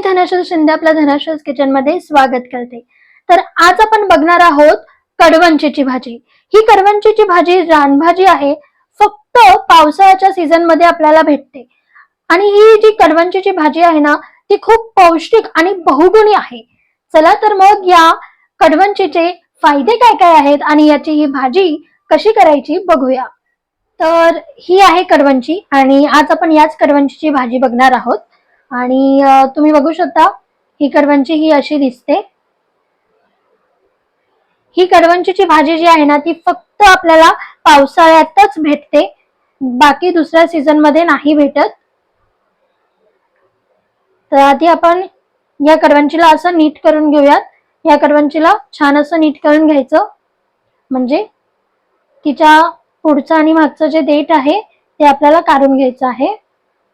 धनाशल शिंदे आपल्या धनाशोध किचनमध्ये स्वागत करते. तर आज आपण बघणार आहोत कडवंचीची भाजी. ही कडवंचीची भाजी रानभाजी आहे फक्त पावसाळ्याच्या सीझनमध्ये आपल्याला भेटते. आणि ही जी कडवंचीची भाजी आहे ना ती खूप पौष्टिक आणि बहुगुणी आहे. चला तर मग या कडवंचीचे फायदे काय काय आहेत आणि याची ही भाजी कशी करायची बघूया. तर ही आहे कडवंची आणि आज आपण याच कडवंचीची भाजी बघणार आहोत. आणि तुम्ही बघू शकता ही कडवंची ही अशी दिसते. ही कडवंचीची भाजी जी आहे ना ती फक्त आपल्याला पावसाळ्यातच भेटते. बाकी दुसऱ्या सीझनमध्ये नाही भेटत. तर आधी आपण या कडवंचीला असं नीट करून घेऊयात. या कडवंचीला छान असं नीट करून घ्यायचं. म्हणजे तिच्या पुढचं आणि मागचं जे देठ आहे ते आपल्याला काढून घ्यायचं आहे.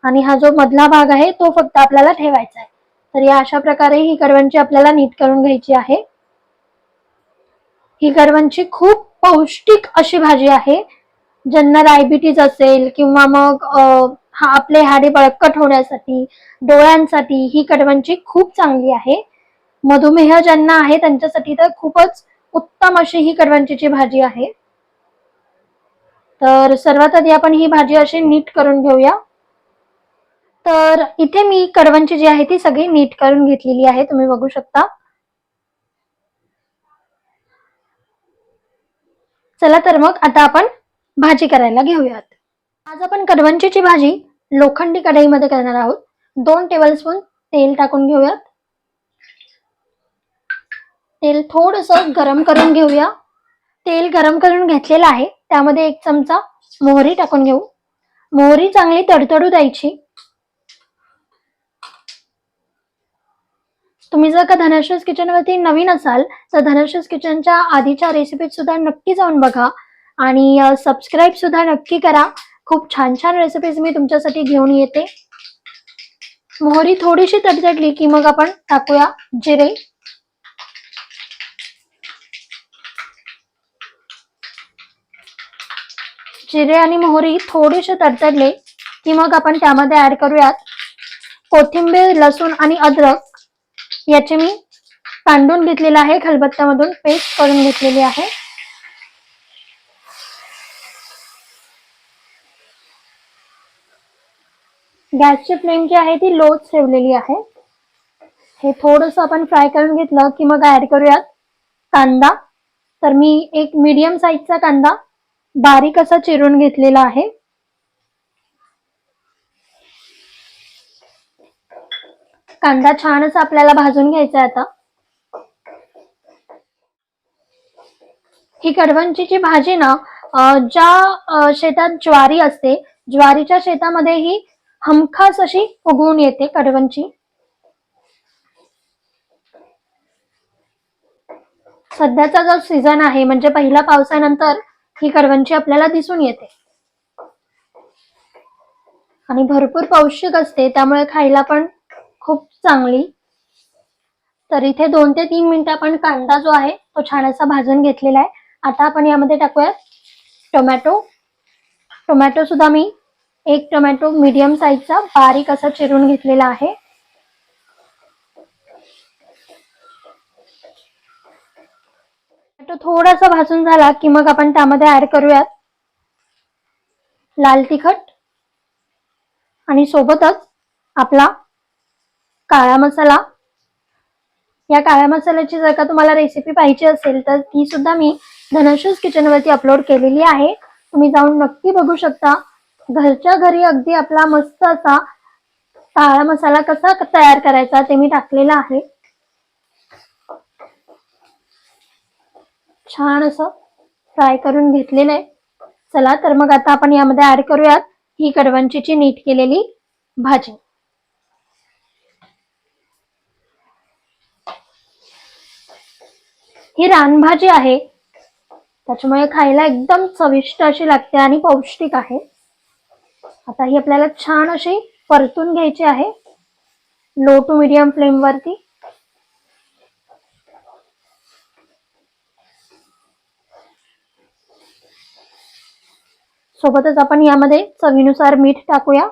आणि हा जो मधला भाग आहे तो फक्त आपल्याला ठेवायचा आहे. तर या अशा प्रकारे ही करवंची आपल्याला नीट करून घ्यायची आहे. ही करवंची खूप पौष्टिक अशी भाजी आहे ज्यांना डायबिटीज असेल किंवा मग हा आपले हाडे बळकट होण्यासाठी डोळ्यांसाठी ही कडवंची खूप चांगली आहे. मधुमेह ज्यांना आहे त्यांच्यासाठी तर खूपच उत्तम अशी ही कडवंचीची भाजी आहे. तर सर्वात आधी आपण ही भाजी अशी नीट करून घेऊया. तर इथे मी करवंची जी आहे ती सगळी नीट करून घेतलेली आहे. तुम्ही बघू शकता. चला तर मग आता आपण भाजी करायला घेऊयात. आज आपण कडवंचीची भाजी लोखंडी कढईमध्ये करणार आहोत. दोन टेबलस्पून तेल टाकून घेऊयात. तेल थोडस गरम करून घेऊया. तेल गरम करून घेतलेलं आहे. त्यामध्ये एक चमचा मोहरी टाकून घेऊ. मोहरी चांगली तडतडू द्यायची. तुम्ही जर का धनश्रीस किचन वरती नवीन असाल तर धनश्रीस किचनच्या आधीच्या रेसिपीज सुद्धा नक्की जाऊन बघा. आणि सबस्क्राईब सुद्धा नक्की करा. खूप छान छान रेसिपीज मी तुमच्यासाठी घेऊन येते. मोहरी थोडीशी तडतडली की मग आपण टाकूया जिरे. जिरे आणि मोहरी थोडेसे तडतडले की मग आपण त्यामध्ये ऍड करूयात. कोथिंबीर लसूण आणि अद्रक. याचे मी कांडून घेतलेलं आहे खलबत्त्यामधून पेस्ट करून घेतलेली आहे. गॅसची फ्लेम जी आहे ती लोच ठेवलेली आहे. हे थोडस आपण फ्राय करून घेतलं की मग ऍड करूयात कांदा. तर मी एक मीडियम साईजचा कांदा बारीक असा चिरून घेतलेला आहे. कांदा छान असा आपल्याला भाजून घ्यायचा आहे आता. ही कडवंचीची भाजी ना ज्या शेतात ज्वारी असते ज्वारीच्या शेतामध्ये ही हमखास अशी उगवून येते कडवंची. सध्याचा जो सीझन आहे म्हणजे पहिल्या पावसानंतर ही कडवंची आपल्याला दिसून येते. आणि भरपूर पौष्टिक असते त्यामुळे खायला पण खूप चांगली. तर इथे दोन ते तीन मिनिटं आपण कांदा जो आहे तो छान असा भाजून घेतलेला आहे. आता आपण यामध्ये टाकूयात टोमॅटो. टोमॅटो सुद्धा मी एक टोमॅटो मीडियम साईजचा बारीक असा चिरून घेतलेला आहे. टोमॅटो थोडासा भाजून झाला की मग आपण त्यामध्ये ऍड करूयात लाल तिखट. आणि सोबतच आपला काळा मसाला. या काळ्या मसाल्याची जर का तुम्हाला रेसिपी पाहिजे असेल तर ती सुद्धा मी धनशूज किचन वरती अपलोड केलेली आहे. तुम्ही जाऊन नक्की बघू शकता. घरच्या घरी अगदी आपला मस्त असा काळा मसाला कसा तयार करायचा ते मी टाकलेला आहे. छान असं फ्राय करून घेतलेलं आहे. चला तर मग आता आपण यामध्ये ऍड करूयात ही कडवांची नीट केलेली भाजी. ही रानभाजी आहे. त्याच्यामुळे खायला एकदम चविष्ट अशी लागते आणि पौष्टिक आहे. आता ही आपल्याला छान अशी परतून घ्यायची आहे. लो टू मिडियम फ्लेम वरती. सोबतच आपण यामध्ये चवीनुसार मीठ टाकूया.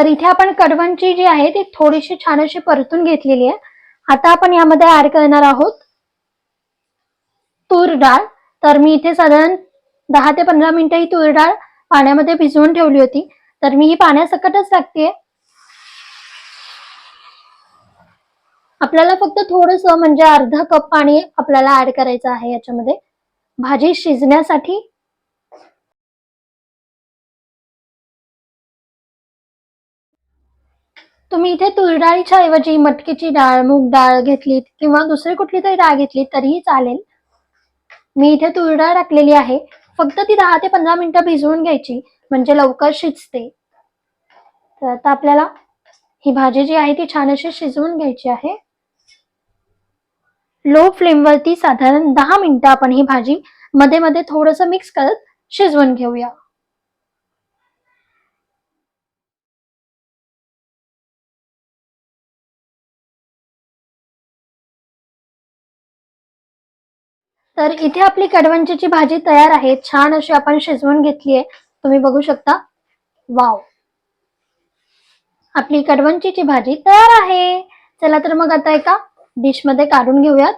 तर इथे आपण कडवणची जी आहे ती थोडीशी छान अशी परतून घेतलेली आहे. आता आपण यामध्ये ऍड करणार आहोत तूर डाळ. तर मी इथे साधारण दहा ते पंधरा मिनिटं ही तूर डाळ पाण्यामध्ये भिजवून ठेवली होती. तर मी ही पाण्यासकटच टाकते. आपल्याला फक्त थोडस म्हणजे अर्धा कप पाणी आपल्याला ऍड करायचं आहे याच्यामध्ये. भाजी शिजण्यासाठी तुम्ही इथे तूर डाळीच्या ऐवजी मटकीची डाळ मूग डाळ घेतलीत किंवा दुसरी कुठली तरी डाळ घेतली तरीही चालेल. मी इथे तुर डाळ टाकलेली आहे. फक्त ती दहा ते पंधरा मिनिटं भिजवून घ्यायची म्हणजे लवकर शिजते. तर आता आपल्याला ही भाजी जी आहे ती छान अशी शिजवून घ्यायची आहे. लो फ्लेमवरती साधारण दहा मिनिटं आपण ही भाजी मध्ये मध्ये थोडस मिक्स करत शिजवून घेऊया. तर इथे आपली कडवंचीची भाजी तयार आहे. छान अशी आपण शिजवून घेतली आहे. तुम्ही बघू शकता. वाव. आपली कडवंचीची भाजी तयार आहे. चला तर मग आता एका डिशमध्ये काढून घेऊयात.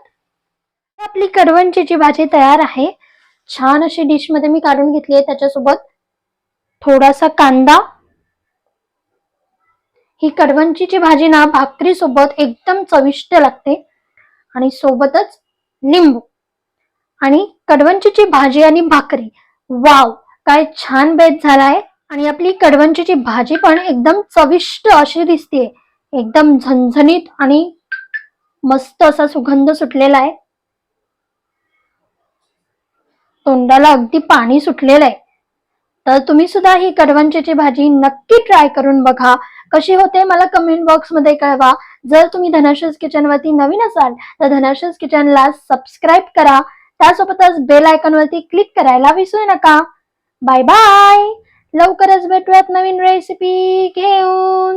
आपली कडवंचीची भाजी तयार आहे. छान अशी डिशमध्ये मी काढून घेतली आहे. त्याच्यासोबत थोडासा कांदा. ही कडवंचीची भाजी ना भाकरी सोबत एकदम चविष्ट लागते. आणि सोबतच लिंबू. आणि कडवंचीची भाजी आणि भाकरी. वाव! काय छान बेत झालाय. आणि आपली कडवंचीची भाजी पण एकदम चविष्ट अशी दिसते एकदम झणझणीत आणि मस्त असा सुगंध सुटलेला आहे. तोंडाला अगदी पाणी सुटलेलं आहे. तर तुम्ही सुद्धा ही कडवंचीची भाजी नक्की ट्राय करून बघा. कशी होते मला कमेंट बॉक्समध्ये कळवा. जर तुम्ही धनाशस किचन वरती नवीन असाल तर धनाशस किचनला सबस्क्राईब करा. त्यासोबतच बेल आयकॉन वरती क्लिक करायला विसरू नका. बाय बाय लवकरच भेटूयात नवीन रेसिपी घेऊन.